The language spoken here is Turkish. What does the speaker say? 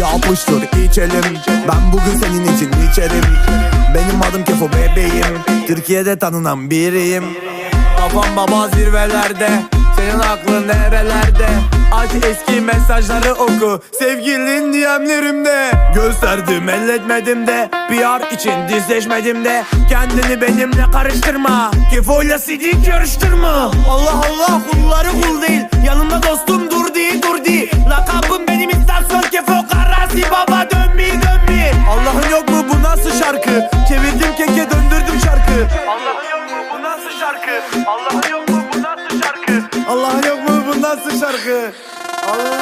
Yapıştır içelim. Ben bugün senin için içerim. Benim adım Kefo bebeğim. Türkiye'de tanınan biriyim. Kafam baba zirvelerde. Senin aklın eski mesajları oku. Sevgilin DM'lerimde Gösterdim elletmedim de. PR için dizleşmedim de. Kendini benimle karıştırma. Kefo'yla sidik yarıştırma Allah Allah kulları kul değil. Yanımda dostum dur di dur di Lakabım benim istasyon Kefo Karasi baba dön mi dön mi Allah'ın yok mu? Bu nasıl şarkı? Çevirdim keke döndürdüm şarkı. Allah'ın yok mu? Bu nasıl şarkı? Allah'ın yok mu? Bu nasıl şarkı? Allah'ın yok mu? Bu nasıl şarkı Allah